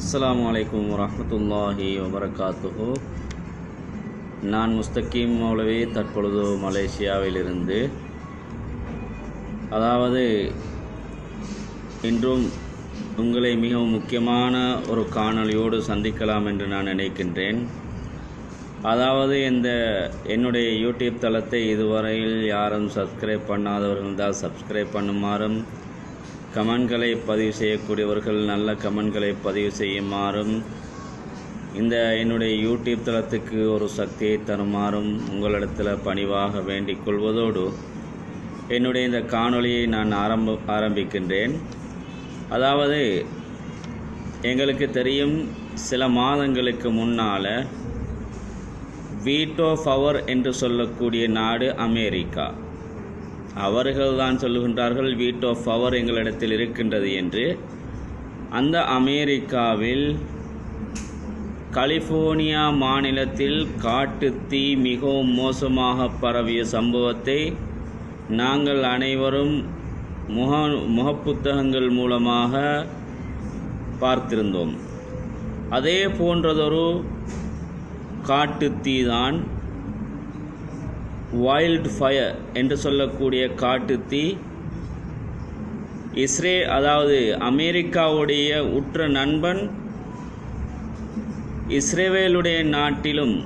அஸ்லாம் வலைக்கம் வரமத்துல்லாஹி வபரகாத்துஹு. நான் முஸ்தகீம் மௌலவி தற்பொழுது மலேசியாவிலிருந்து. அதாவது இன்றும் உங்களை மிகவும் முக்கியமான ஒரு காணொலியோடு சந்திக்கலாம் என்று நான் நினைக்கின்றேன். அதாவது இந்த என்னுடைய யூடியூப் தளத்தை இதுவரையில் யாரும் சப்ஸ்கிரைப் பண்ணாதவர்கள் தான் சப்ஸ்கிரைப் பண்ணுமாறும் கமெண்ட்களை பதிவு செய்யக்கூடியவர்கள் நல்ல கமெண்ட்களை பதிவு செய்யுமாறும் இந்த என்னுடைய யூடியூப் தளத்துக்கு ஒரு சக்தியை தருமாறும் உங்களிடத்தில் பணிவாக வேண்டிக் கொள்வதோடு என்னுடைய இந்த காணொளியை நான் ஆரம்ப ஆரம்பிக்கின்றேன். அதாவது எங்களுக்கு தெரியும் சில மாதங்களுக்கு முன்னால் வீட்டோ பவர் என்று சொல்லக்கூடிய நாடு அமெரிக்கா. அவர்கள் தான் சொல்லுகின்றார்கள் ஆஃப் பவர் எங்களிடத்தில் இருக்கின்றது என்று. அந்த அமெரிக்காவில் கலிஃபோர்னியா மாநிலத்தில் காட்டுத்தீ மிகவும் மோசமாக பரவிய சம்பவத்தை நாங்கள் அனைவரும் முக முகப்புத்தகங்கள் மூலமாக பார்த்திருந்தோம். அதே போன்றதொரு காட்டுத்தீ தான் வைல்ட் ஃபயர் என்று சொல்லக்கூடிய காட்டுத்தீ இஸ்ரே அதாவது அமெரிக்காவுடைய உற்ற நண்பன் இஸ்ரேவேலுடைய நாட்டிலும்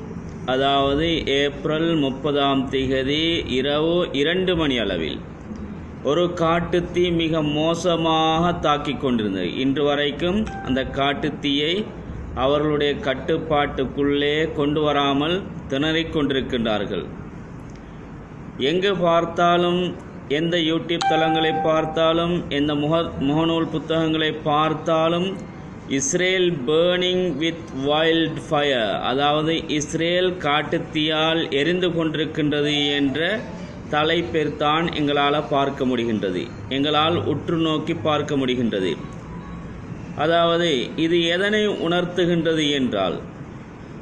அதாவது ஏப்ரல் முப்பதாம் திகதி இரவு இரண்டு மணி அளவில் ஒரு காட்டுத்தீ மிக மோசமாக தாக்கி கொண்டிருந்தது. இன்று வரைக்கும் அந்த காட்டுத்தீயை அவர்களுடைய கட்டுப்பாட்டுக்குள்ளே கொண்டு வராமல் திணறிக் கொண்டிருக்கின்றார்கள். எங்கு பார்த்தாலும் எந்த யூடியூப் தளங்களை பார்த்தாலும் எந்த முக முகநூல் புத்தகங்களை பார்த்தாலும் Israel burning with wild fire அதாவது இஸ்ரேல் காட்டுத்தீயால் எரிந்து கொண்டிருக்கின்றது என்ற தலைப்பெருத்தான் எங்களால் பார்க்க முடிகின்றது. எங்களால் உற்று நோக்கி பார்க்க முடிகின்றது. அதாவது இது எதனை உணர்த்துகின்றது என்றால்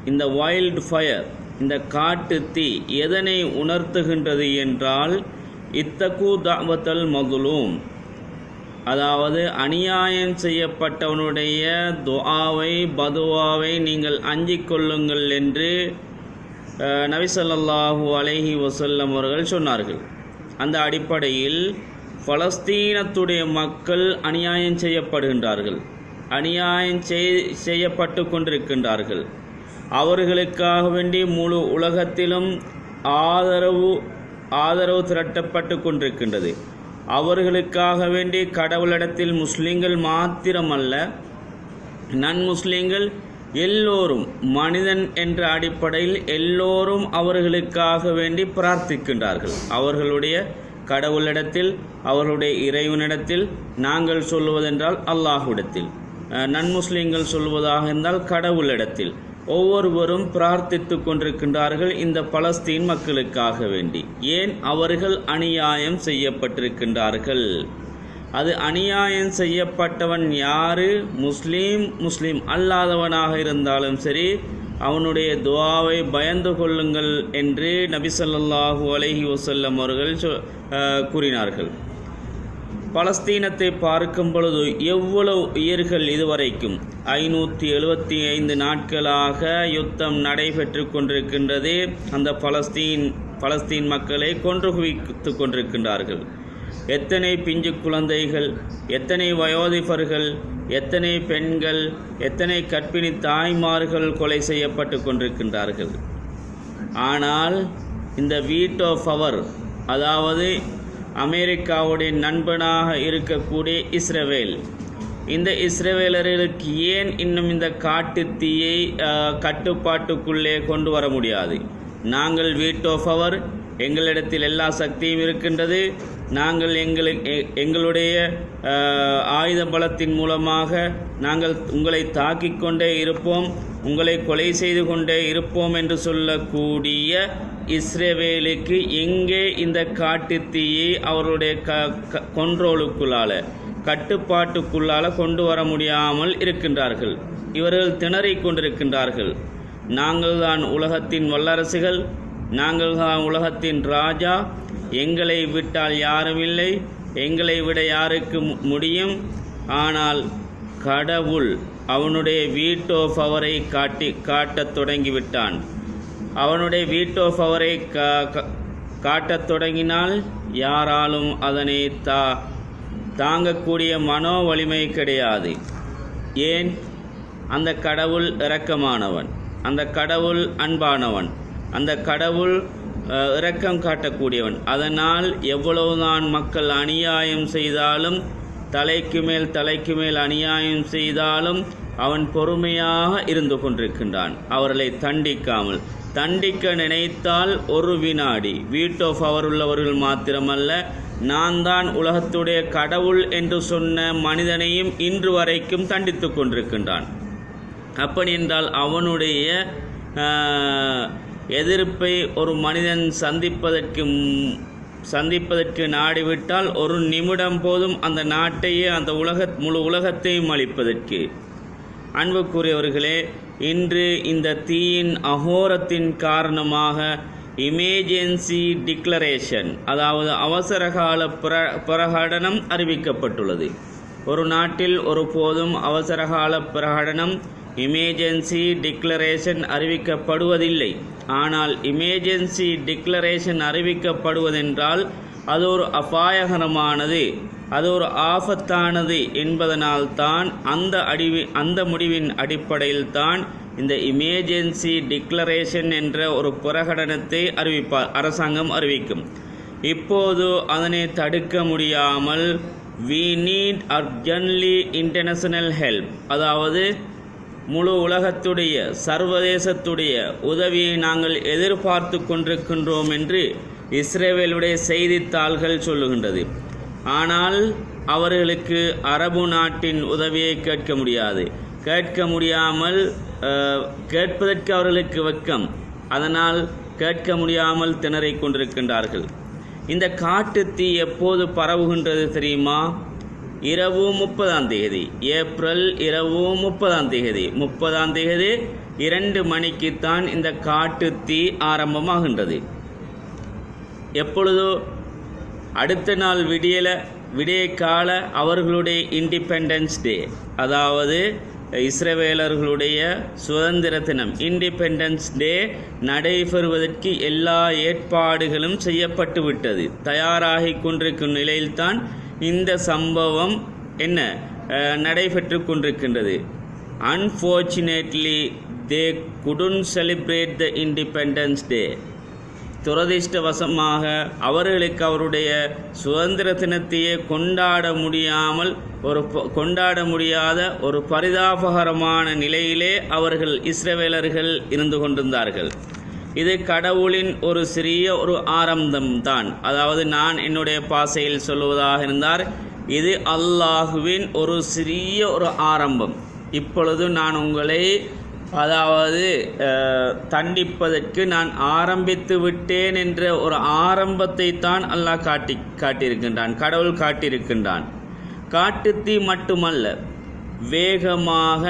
இந்த வைல்ட் ஃபயர் இந்த காட்டு தீ எதனை உணர்த்துகின்றது என்றால் இத்தகு தாவத்தல் மகுலூம் அதாவது அநியாயம் செய்யப்பட்டவனுடைய துஆவை பதுவாவை நீங்கள் அஞ்சிக் கொள்ளுங்கள் என்று நபிசல்லாஹூ அலைஹி வசல்லம் அவர்கள் சொன்னார்கள். அந்த அடிப்படையில் பலஸ்தீனத்துடைய மக்கள் அநியாயம் செய்யப்படுகின்றார்கள். அநியாயம் செய்யப்பட்டு கொண்டிருக்கின்றார்கள். அவர்களுக்காக வேண்டி முழு உலகத்திலும் ஆதரவு ஆதரவு திரட்டப்பட்டு கொண்டிருக்கின்றது. அவர்களுக்காக வேண்டி கடவுளிடத்தில் முஸ்லீம்கள் மாத்திரமல்ல நன் முஸ்லீம்கள் எல்லோரும் மனிதன் என்ற அடிப்படையில் எல்லோரும் அவர்களுக்காக வேண்டி பிரார்த்திக்கின்றார்கள். அவர்களுடைய கடவுளிடத்தில் அவர்களுடைய இறைவனிடத்தில் நாங்கள் சொல்லுவதென்றால் அல்லாஹுடத்தில் நன்முஸ்லீம்கள் சொல்வதாக இருந்தால் கடவுளிடத்தில். ஒவ்வொருவரும் பிரார்த்தித்து கொண்டிருக்கின்றார்கள் இந்த பலஸ்தீன் மக்களுக்காக வேண்டி. ஏன் அவர்கள் அநியாயம் செய்யப்பட்டிருக்கின்றார்கள்? அது அநியாயம் செய்யப்பட்டவன் யாரு? முஸ்லீம் முஸ்லீம் அல்லாதவனாக இருந்தாலும் சரி அவனுடைய துவாவை பயந்து கொள்ளுங்கள் என்று நபிசல்லாஹூ அலஹி வசல்லம் அவர்கள் கூறினார்கள். பலஸ்தீனத்தை பார்க்கும் பொழுது எவ்வளவு உயிர்கள் இதுவரைக்கும்? ஐநூற்றி எழுபத்தி ஐந்து நாட்களாக யுத்தம் நடைபெற்று கொண்டிருக்கின்றது. அந்த பலஸ்தீன் பலஸ்தீன் மக்களை கொன்று குவித்து கொண்டிருக்கின்றார்கள். எத்தனை பிஞ்சு குழந்தைகள் எத்தனை வயோதிபர்கள் எத்தனை பெண்கள் எத்தனை கற்பிணி தாய்மார்கள் கொலை செய்யப்பட்டு கொண்டிருக்கின்றார்கள். ஆனால் இந்த வீட் ஆஃப் அவர் அதாவது அமெரிக்காவுடைய நண்பனாக இருக்கக்கூடிய இஸ்ரேவேல். இந்த இஸ்ரேவேலர்களுக்கு ஏன் இன்னும் இந்த காட்டு தீயை கட்டுப்பாட்டுக்குள்ளே கொண்டு வர முடியாது? நாங்கள் வீட் ஆஃப் அவர் எங்களிடத்தில் எல்லா சக்தியும் இருக்கின்றது. நாங்கள் எங்களுக்கு எங்களுடைய ஆயுத பலத்தின் மூலமாக நாங்கள் உங்களை தாக்கிக் கொண்டே இருப்போம். உங்களை கொலை செய்து கொண்டே இருப்போம் என்று சொல்லக்கூடிய இஸ்ரேவேலுக்கு எங்கே இந்த காட்டுத்தீயை அவருடைய க கொண்ட்ரோலுக்குள்ளால கட்டுப்பாட்டுக்குள்ளால் கொண்டு வர முடியாமல் இருக்கின்றார்கள். இவர்கள் திணறிக் கொண்டிருக்கின்றார்கள். நாங்கள் தான் உலகத்தின் வல்லரசுகள். நாங்கள் தான் உலகத்தின் ராஜா. எங்களை விட்டால் யாரும் இல்லை எங்களை விட யாருக்கு முடியும்? ஆனால் கடவுள் அவனுடைய வீட்டோ பவரை காட்டி காட்டத் தொடங்கிவிட்டான். அவனுடைய வீட்டோ பவரை கா- காட்டத் தொடங்கினால் யாராலும் அதனை தா தாங்கக்கூடிய மனோ வலிமை கிடையாது. ஏன்? அந்த கடவுள் இரக்கமானவன். அந்த கடவுள் அன்பானவன். அந்த கடவுள் இரக்கம் காட்டக்கூடியவன். அதனால் எவ்வளவுதான் மக்கள் அநியாயம் செய்தாலும் தலைக்கு மேல் தலைக்கு மேல் அநியாயம் செய்தாலும் அவன் பொறுமையாக இருந்து கொண்டிருக்கின்றான். அவர்களை தண்டிக்காமல். தண்டிக்க நினைத்தால் ஒரு வினாடி. வீட் ஆஃப் அவர் உள்ளவர்கள் மாத்திரமல்ல நான் தான் உலகத்துடைய கடவுள் என்று சொன்ன மனிதனையும் இன்று வரைக்கும் தண்டித்துக் கொண்டிருக்கின்றான். அப்படி என்றால் அவனுடைய எதிர்ப்பை ஒரு மனிதன் சந்திப்பதற்கு சந்திப்பதற்கு நாடிவிட்டால் ஒரு நிமிடம் போதும் அந்த நாட்டையே அந்த உலக முழு உலகத்தையும் அளிப்பதற்கு அன்புக்குரியவர்களே இன்று இந்த தீயின் அகோரத்தின் காரணமாக இமேஜென்சி டிக்ளரேஷன் அதாவது அவசரகால பிர பிரகடனம் அறிவிக்கப்பட்டுள்ளது. ஒரு நாட்டில் ஒருபோதும் அவசரகால பிரகடனம் இமேஜென்சி டிக்ளரேஷன் அறிவிக்கப்படுவதில்லை. ஆனால் இமேஜென்சி டிக்ளரேஷன் அறிவிக்கப்படுவதென்றால் அது ஒரு அபாயகரமானது அது ஒரு ஆபத்தானது என்பதனால் தான் அந்த அடிவி அந்த முடிவின் அடிப்படையில் தான் இந்த இமேஜென்சி டிக்ளரேஷன் என்ற ஒரு பிரகடனத்தை அறிவிப்பார் அரசாங்கம் அறிவிக்கும். இப்போது அதனை தடுக்க முடியாமல் we need urgently international help அதாவது முழு உலகத்துடைய சர்வதேசத்துடைய உதவியை நாங்கள் எதிர்பார்த்து கொண்டிருக்கின்றோம் என்று இஸ்ரேவேலுடைய செய்தித்தாள்கள் சொல்லுகின்றது. ஆனால் அவர்களுக்கு அரபு நாட்டின் உதவியை கேட்க முடியாது. கேட்க முடியாமல் கேட்பதற்கு அவர்களுக்கு வெக்கம் அதனால் கேட்க முடியாமல் திணறிக் கொண்டிருக்கின்றார்கள். இந்த காட்டு தீ எப்போது பரவுகின்றது தெரியுமா? இரவு முப்பதாம் தேதி. ஏப்ரல் இரவு முப்பதாம் தேதி. முப்பதாம் தேதி இரண்டு மணிக்குத்தான் இந்த காட்டு தீ ஆரம்பமாகின்றது. எப்பொழுதோ அடுத்த நாள் விடியல விடிய கால அவர்களுடைய இண்டிபெண்டன்ஸ் டே. அதாவது இஸ்ரவேலர்களுடைய சுதந்திர தினம். இண்டிபெண்டன்ஸ் டே நடைபெறுவதற்கு எல்லா ஏற்பாடுகளும் செய்யப்பட்டு விட்டது தயாராகி கொண்டிருக்கும் நிலையில்தான் இந்த சம்பவம் என்ன நடைபெற்று கொண்டிருக்கின்றது. Unfortunately they couldn't celebrate the independence day துரதிர்ஷ்டவசமாக அவர்களுக்கு அவருடைய சுதந்திர தினத்தையே கொண்டாட முடியாமல் ஒரு கொண்டாட முடியாத ஒரு பரிதாபகரமான நிலையிலே அவர்கள் இஸ்ரவேலர்கள் இருந்து கொண்டிருந்தார்கள். இது கடவுளின் ஒரு சிறிய ஒரு ஆரம்பம்தான். அதாவது நான் என்னுடைய பாசையில் சொல்லுவதாக இருந்தார். இது அல்லாஹுவின் ஒரு சிறிய ஒரு ஆரம்பம். இப்பொழுது நான் உங்களை அதாவது தண்டிப்பதற்கு நான் ஆரம்பித்து விட்டேன் என்ற ஒரு ஆரம்பத்தை தான் அல்லாஹ் காட்டி காட்டியிருக்கின்றான். கடவுள் காட்டியிருக்கின்றான். காட்டுத்தீ மட்டுமல்ல வேகமாக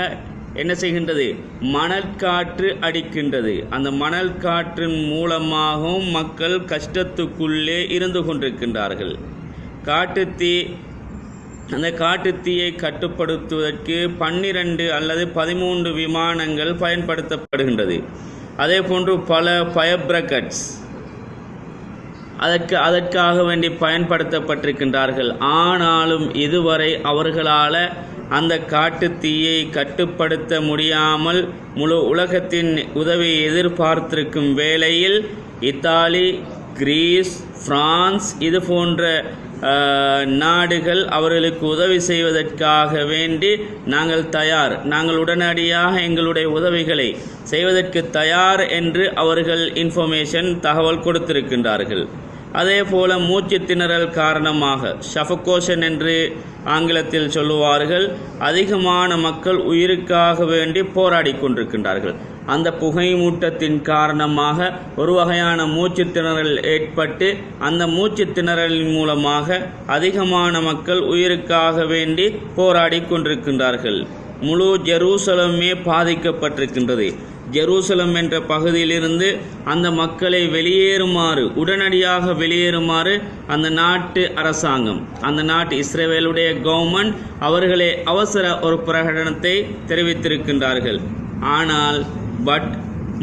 என்ன செய்கின்றது? மணல் காற்று அடிக்கின்றது. அந்த மணல் காற்றின் மூலமாகவும் மக்கள் கஷ்டத்துக்குள்ளே இருந்து கொண்டிருக்கின்றார்கள். காட்டுத்தீ அந்த காட்டுத்தீயை கட்டுப்படுத்துவதற்கு பன்னிரண்டு அல்லது பதிமூன்று விமானங்கள் பயன்படுத்தப்படுகின்றது. அதே போன்று பல பயப்ரக்கட்ஸ் அதற்கு அதற்காக வேண்டி பயன்படுத்தப்பட்டிருக்கின்றார்கள். ஆனாலும் இதுவரை அவர்களால் அந்த காட்டு தீயை கட்டுப்படுத்த முடியாமல் முழு உலகத்தின் உதவியை எதிர்பார்த்திருக்கும் வேளையில் இத்தாலி கிரீஸ் பிரான்ஸ் இது போன்ற நாடுகள் அவர்களுக்கு உதவி செய்வதற்காக வேண்டி நாங்கள் தயார். நாங்கள் உடனடியாக எங்களுடைய உதவிகளை செய்வதற்கு தயார் என்று அவர்கள் இன்ஃபர்மேஷன் தகவல் கொடுத்திருக்கின்றார்கள். அதே போல மூச்சு திணறல் காரணமாக ஷஃபகோஷன் என்று ஆங்கிலத்தில் சொல்லுவார்கள் அதிகமான மக்கள் உயிருக்காக வேண்டி போராடி கொண்டிருக்கின்றார்கள். அந்த புகை மூட்டத்தின் காரணமாக ஒரு வகையான மூச்சு திணறல் ஏற்பட்டு அந்த மூச்சு திணறலின் மூலமாக அதிகமான மக்கள் உயிருக்காக வேண்டி போராடி கொண்டிருக்கின்றார்கள். முழு ஜெருசலமே பாதிக்கப்பட்டிருக்கின்றது. ஜெருசலம் என்ற பகுதியிலிருந்து அந்த மக்களை வெளியேறுமாறு உடனடியாக வெளியேறுமாறு அந்த நாட்டு அரசாங்கம் அந்த நாட்டு இஸ்ரேவேலுடைய கவர்மெண்ட் அவர்களே அவசர ஒரு பிரகடனத்தை தெரிவித்திருக்கின்றார்கள். ஆனால் பட்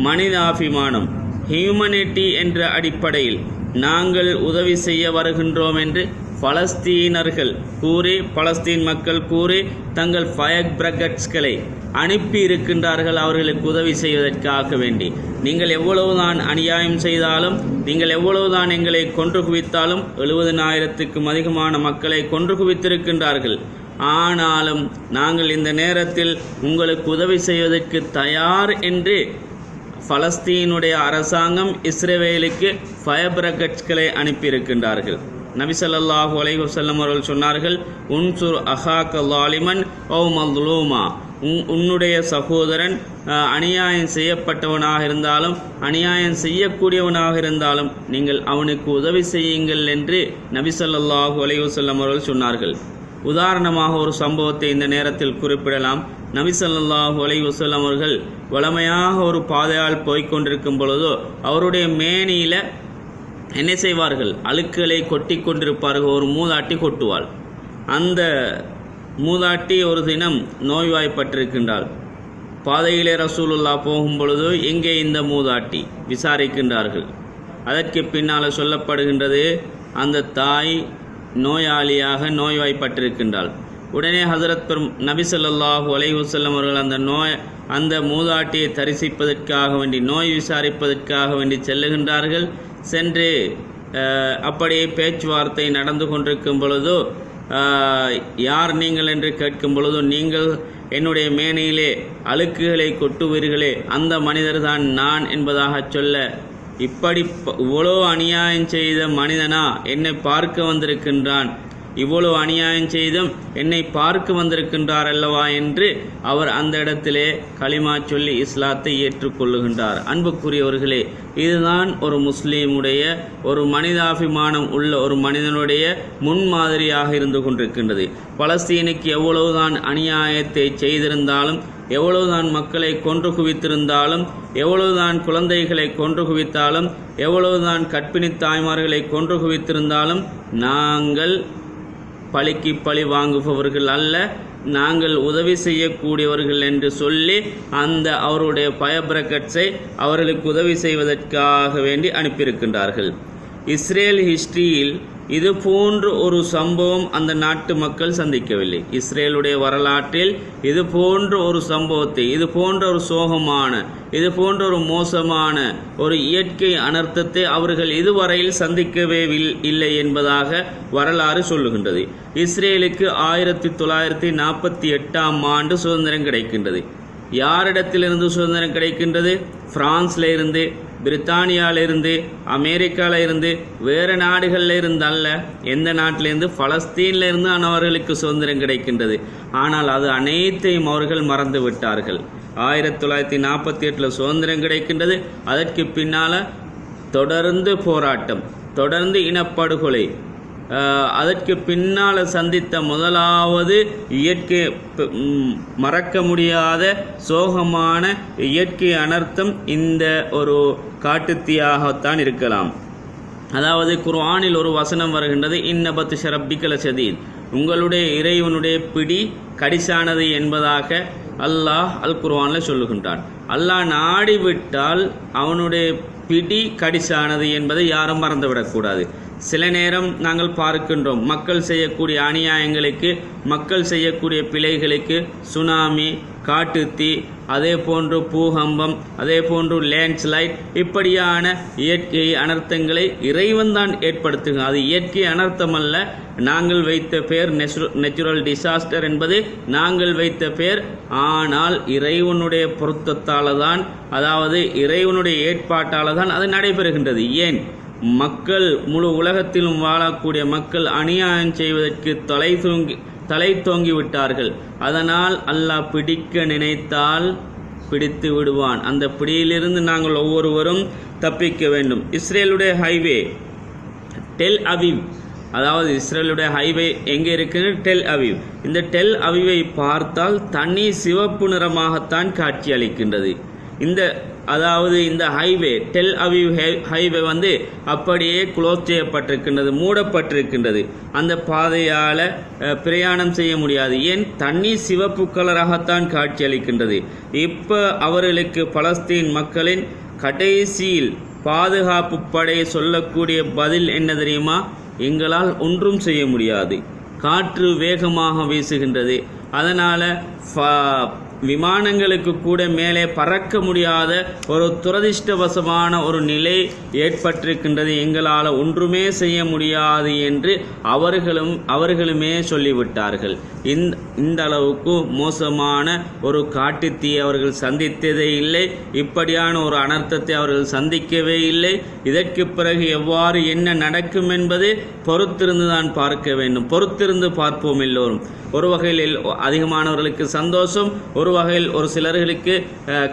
மனிதாபிமானம் ஹியூமனிட்டி என்ற அடிப்படையில் நாங்கள் உதவி செய்ய வருகின்றோம் என்று பலஸ்தீனர்கள் கூறி பலஸ்தீன் மக்கள் கூறி தங்கள் ஃபயர் பிரகட்ஸ்களை அனுப்பி இருக்கின்றார்கள் அவர்களுக்கு உதவி செய்வதற்காக வேண்டி. நீங்கள் எவ்வளவுதான் அநியாயம் செய்தாலும் நீங்கள் எவ்வளவுதான் எங்களை கொன்று குவித்தாலும் எழுபதினாயிரத்துக்கும் அதிகமான மக்களை கொன்று குவித்திருக்கின்றார்கள். ஆனாலும் நாங்கள் இந்த நேரத்தில் உங்களுக்கு உதவி செய்வதற்கு தயார் என்று பலஸ்தீனுடைய அரசாங்கம் இஸ்ரேவேலுக்கு ஃபயர் பிரகட்ஸ்களை அனுப்பியிருக்கின்றார்கள். நபிசல்லாஹு ஸல்லல்லாஹு அலைஹி அவர்கள் சொன்னார்கள் உன்சுர் அஹாக் லாலிமன் ஓ மல்லூமா உன்னுடைய சகோதரன் அநியாயம் செய்யப்பட்டவனாக இருந்தாலும் அநியாயம் செய்யக்கூடியவனாக இருந்தாலும் நீங்கள் அவனுக்கு உதவி செய்யுங்கள் என்று நபிசல்லாஹு அலையுசல்லம் அவர்கள் சொன்னார்கள். உதாரணமாக ஒரு சம்பவத்தை இந்த நேரத்தில் குறிப்பிடலாம். நபிசல்லாஹு அலையுசல்லம் அவர்கள் வளமையாக ஒரு பாதையால் போய்க் கொண்டிருக்கும் பொழுதோ அவருடைய மேனியில் என்ன செய்வார்கள்? அழுக்களை கொட்டி கொண்டிருப்பார்கள் ஒரு மூதாட்டி கொட்டுவாள். அந்த மூதாட்டி ஒரு தினம் நோய்வாய்ப்பட்டிருக்கின்றாள். பாதையிலே ரசூலுல்லா போகும் பொழுது எங்கே இந்த மூதாட்டி? விசாரிக்கின்றார்கள். அதற்கு பின்னால் சொல்லப்படுகின்றது அந்த தாய் நோயாளியாக நோய்வாய்ப்பட்டிருக்கின்றாள். உடனே ஹசரத் பெரும் நபி சொல்லாஹு அலைஹுசல்லம் அவர்கள் அந்த நோய் அந்த மூதாட்டியை தரிசிப்பதற்காக வேண்டி நோய் விசாரிப்பதற்காக வேண்டி செல்லுகின்றார்கள். சென்று அப்படியே பேச்சுவார்த்தை நடந்து கொண்டிருக்கும் பொழுதோ யார் நீங்கள் என்று கேட்கும் பொழுது நீங்கள் என்னுடைய மேனையிலே அழுக்குகளை கொட்டுவீர்களே அந்த மனிதர்தான் நான் என்பதாக சொல்ல இப்படி ப- இவ்வளோ அநியாயம் செய்த மனிதனா என்னை பார்க்க வந்திருக்கின்றான். இவ்வளவு அநியாயம் செய்தும் என்னை பார்க்க வந்திருக்கின்றார் அல்லவா என்று அவர் அந்த இடத்திலே களிமா சொல்லி இஸ்லாத்தை ஏற்றுக்கொள்ளுகின்றார். அன்புக்குரியவர்களே இதுதான் ஒரு முஸ்லீமுடைய ஒரு மனிதாபிமானம் உள்ள ஒரு மனிதனுடைய முன்மாதிரியாக இருந்து கொண்டிருக்கின்றது. பலஸ்தீனுக்கு எவ்வளவுதான் அநியாயத்தை செய்திருந்தாலும் எவ்வளவுதான் மக்களை கொன்று குவித்திருந்தாலும் எவ்வளவுதான் குழந்தைகளை கொன்று குவித்தாலும் எவ்வளவுதான் கற்பிணி தாய்மார்களை கொன்று குவித்திருந்தாலும் நாங்கள் பழிக்கு பழி வாங்குபவர்கள் அல்ல. நாங்கள் உதவி செய்யக்கூடியவர்கள் என்று சொல்லி அந்த அவருடைய பயபிரக்கட்ஸை அவர்களுக்கு உதவி செய்வதற்காக வேண்டி அனுப்பியிருக்கின்றார்கள். இஸ்ரேல் ஹிஸ்டரியில் இது போன்ற ஒரு சம்பவம் அந்த நாட்டு மக்கள் சந்திக்கவில்லை. இஸ்ரேலுடைய வரலாற்றில் இது போன்ற ஒரு சம்பவத்தை இது போன்ற ஒரு சோகமான இது போன்ற ஒரு மோசமான ஒரு இயற்கை அனர்த்தத்தை அவர்கள் இதுவரையில் சந்திக்கவே இல்லை என்பதாக வரலாறு சொல்லுகின்றது. இஸ்ரேலுக்கு ஆயிரத்தி தொள்ளாயிரத்தி நாற்பத்தி எட்டாம் ஆண்டு சுதந்திரம் கிடைக்கின்றது. யாரிடத்திலிருந்து சுதந்திரம் கிடைக்கின்றது? பிரான்ஸில் இருந்து பிரித்தானியால இருந்து இருந்து வேறு நாடுகளில் இருந்து அல்ல. எந்த நாட்டிலிருந்து? பலஸ்தீனில் இருந்து அவர்களுக்கு சுதந்திரம் கிடைக்கின்றது. ஆனால் அது அனைத்தையும் அவர்கள் மறந்து விட்டார்கள். ஆயிரத்தி தொள்ளாயிரத்தி நாற்பத்தி எட்டில் சுதந்திரம் கிடைக்கின்றது. அதற்கு பின்னால் தொடர்ந்து போராட்டம் தொடர்ந்து இனப்படுகொலை அதற்கு பின்னால் சந்தித்த முதலாவது இயற்கை மறக்க முடியாத சோகமான இயற்கை அனர்த்தம் இந்த ஒரு காட்டுத்தீயாகத்தான் இருக்கலாம். அதாவது குர்ஆனில் ஒரு வசனம் வருகின்றது இன்னபத்து ஷரப்பிக்கல சதீத் உங்களுடைய இறைவனுடைய பிடி கடிசானது என்பதாக அல்லாஹ் அல் குர்ஆனில் சொல்லுகின்றான். அல்லாஹ் நாடிவிட்டால் அவனுடைய பிடி கடிசானது என்பதை யாரும் மறந்துவிடக்கூடாது. சில நேரம் நாங்கள் பார்க்கின்றோம். மக்கள் செய்யக்கூடிய அநியாயங்களுக்கு மக்கள் செய்யக்கூடிய பிழைகளுக்கு சுனாமி காட்டுத்தீ அதே போன்று பூகம்பம் அதே போன்று லேண்ட்ஸ்லைட் இப்படியான இயற்கை அனர்த்தங்களை இறைவன் தான் ஏற்படுத்துகிறான். அது இயற்கை அனர்த்தம் அல்ல நாங்கள் வைத்த பேர் நெச்சுரல் டிசாஸ்டர் என்பது நாங்கள் வைத்த பேர் ஆனால் இறைவனுடைய பொருத்தத்தால் தான் அதாவது இறைவனுடைய ஏற்பாட்டால் தான் அது நடைபெறுகின்றது. ஏன்? மக்கள் முழு உலகத்திலும் வாழக்கூடிய மக்கள் அநியாயம் செய்வதற்கு தலை தூங்கி தலை தோங்கி விட்டார்கள். அதனால் அல்லாஹ் பிடிக்க நினைத்தால் பிடித்து விடுவான். அந்த பிடியிலிருந்து நாங்கள் ஒவ்வொருவரும் தப்பிக்க வேண்டும். இஸ்ரேலுடைய ஹைவே டெல் அவிவ் அதாவது இஸ்ரேலுடைய ஹைவே எங்கே இருக்குன்னு டெல் அவிவ் இந்த டெல் அவிவை பார்த்தால் தனி சிவப்பு நிறமாகத்தான் காட்சி அளிக்கின்றது இந்த அதாவது இந்த ஹைவே டெல் அவிவ் ஹைவே வந்து அப்படியே க்ளோஸ் செய்யப்பட்டிருக்கின்றது மூடப்பட்டிருக்கின்றது. அந்த பாதையால் பிரயாணம் செய்ய முடியாது. ஏன்? தண்ணீர் சிவப்பு கலராகத்தான் காட்சியளிக்கின்றது இப்போ அவர்களுக்கு பலஸ்தீன் மக்களின் கடைசியில் பாதுகாப்பு படையை சொல்லக்கூடிய பதில் என்ன தெரியுமா? எங்களால் ஒன்றும் செய்ய முடியாது. காற்று வேகமாக வீசுகின்றது. அதனால் விமானங்களுக்கு கூட மேலே பறக்க முடியாத ஒரு துரதிர்ஷ்டவசமான ஒரு நிலை ஏற்பட்டிருக்கின்றது. எங்களால் ஒன்றுமே செய்ய முடியாது என்று அவர்களும் அவர்களுமே சொல்லிவிட்டார்கள். இந்த இந்த அளவுக்கு மோசமான ஒரு காட்டுத்தீ அவர்கள் சந்தித்ததே இல்லை. இப்படியான ஒரு அனர்த்தத்தை அவர்கள் சந்திக்கவே இல்லை. இதற்கு பிறகு எவ்வாறு என்ன நடக்கும் என்பதை பொறுத்திருந்து தான் பார்க்க வேண்டும். பொறுத்திருந்து பார்ப்போம் எல்லோரும். ஒரு வகையில் அதிகமானவர்களுக்கு சந்தோஷம் ஒரு வகையில் ஒரு சிலர்களுக்கு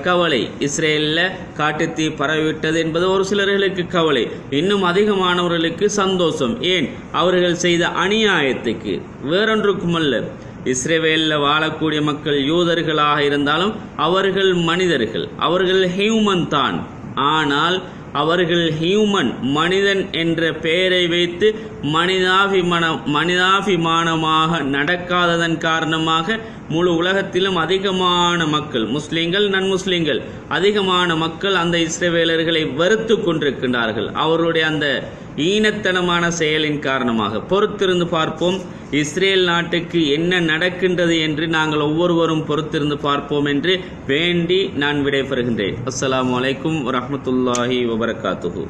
கவலை. இஸ்ரேலில் காட்டுத்தீ பரவிவிட்டது என்பது ஒரு சிலர்களுக்கு கவலை. இன்னும் அதிகமானவர்களுக்கு சந்தோஷம். ஏன்? அவர்கள் செய்த அநியாயத்துக்கு. வேறொன்றுக்குமல்ல. இஸ்ரேவேலில் வாழக்கூடிய மக்கள் யூதர்களாக இருந்தாலும் அவர்கள் மனிதர்கள். அவர்கள் ஹியூமன் தான். ஆனால் அவர்கள் ஹியூமன் மனிதன் என்ற பெயரை வைத்து மனிதாபிமான மனிதாபிமானமாக நடக்காததன் காரணமாக முழு உலகத்திலும் அதிகமான மக்கள் முஸ்லீம்கள் நன் முஸ்லீம்கள் அதிகமான மக்கள் அந்த இஸ்ரேவேலர்களை வெறுத்து கொண்டிருக்கின்றார்கள். அவர்களுடைய அந்த ஈனத்தனமான செயலின் காரணமாக. பொறுத்திருந்து பார்ப்போம் இஸ்ரேல் நாட்டுக்கு என்ன நடக்கின்றது என்று நாங்கள் ஒவ்வொருவரும் பொறுத்திருந்து பார்ப்போம் என்று வேண்டி நான் விடைபெறுகின்றேன். அஸ்லாம் வலைக்கும் வரமத்துல்லாஹி வபரகாத்துஹூ.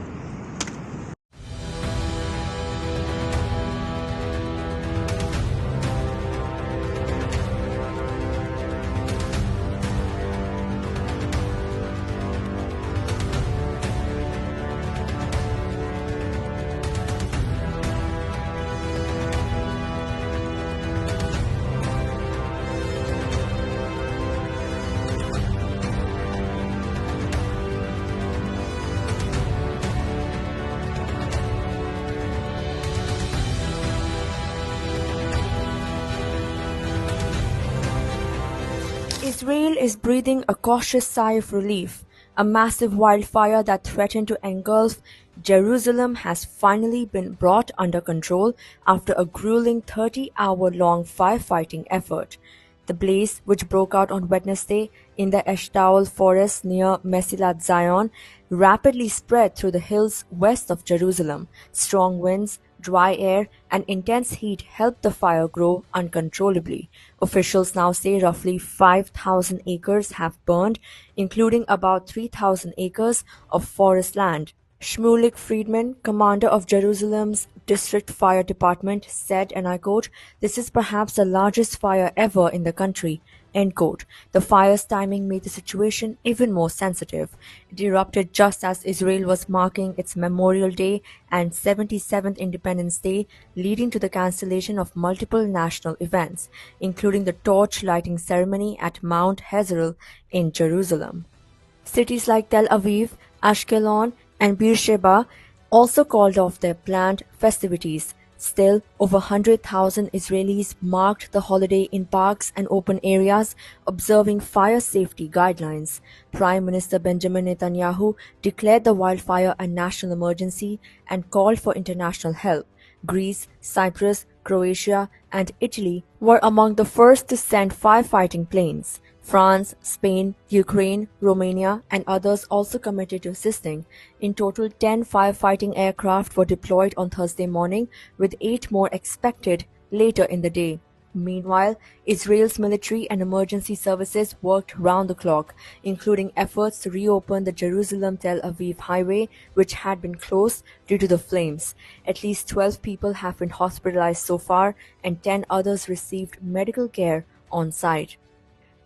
Israel is breathing a cautious sigh of relief. A massive wildfire that threatened to engulf Jerusalem has finally been brought under control after a grueling 30-hour-long firefighting effort. The blaze, which broke out on Wednesday in the Eshtaol forest near Mesilat Zion, rapidly spread through the hills west of Jerusalem. Strong winds, dry air, and intense heat helped the fire grow uncontrollably. Officials now say roughly 5,000 acres have burned, including about 3,000 acres of forest land. Shmulik Friedman, commander of Jerusalem's District Fire Department, said, and I quote, This is perhaps the largest fire ever in the country. The fire's timing made the situation even more sensitive. It erupted just as Israel was marking its Memorial Day and 77th Independence Day, leading to the cancellation of multiple national events, including the torch lighting ceremony at Mount Hazael in Jerusalem. Cities like Tel Aviv, Ashkelon, and Beersheba also called off their planned festivities. Still, over 100,000 Israelis marked the holiday in parks and open areas, observing fire safety guidelines. Prime Minister Benjamin Netanyahu declared the wildfire a national emergency and called for international help. Greece, Cyprus, Croatia, and Italy were among the first to send firefighting planes. France, Spain, Ukraine, Romania, and others also committed to assisting. In total, 10 firefighting aircraft were deployed on Thursday morning, with eight more expected later in the day. Meanwhile, Israel's military and emergency services worked round the clock, including efforts to reopen the Jerusalem Tel Aviv highway, which had been closed due to the flames. At least 12 people have been hospitalized so far, and 10 others received medical care on site.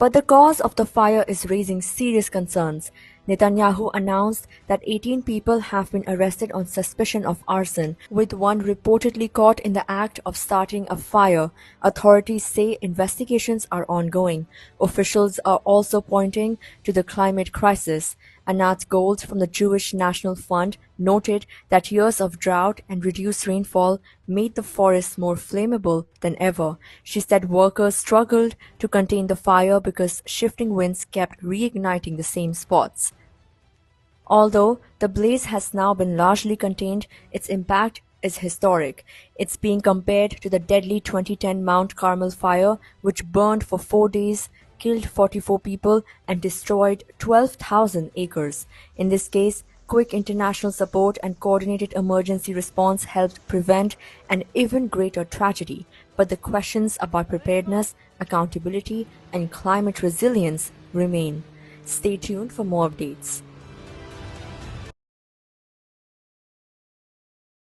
But the cause of the fire is raising serious concerns. Netanyahu announced that 18 people have been arrested on suspicion of arson, with one reportedly caught in the act of starting a fire. Authorities say investigations are ongoing. Officials are also pointing to the climate crisis. Anat Gold from the Jewish National Fund noted that years of drought and reduced rainfall made the forest more flammable than ever. She said workers struggled to contain the fire because shifting winds kept reigniting the same spots. Although the blaze has now been largely contained, its impact is historic. It's being compared to the deadly 2010 Mount Carmel fire, which burned for four days, killed 44 people, and destroyed 12,000 acres. In this case, quick international support and coordinated emergency response helped prevent an even greater tragedy. But the questions about preparedness, accountability, and climate resilience remain. Stay tuned for more updates.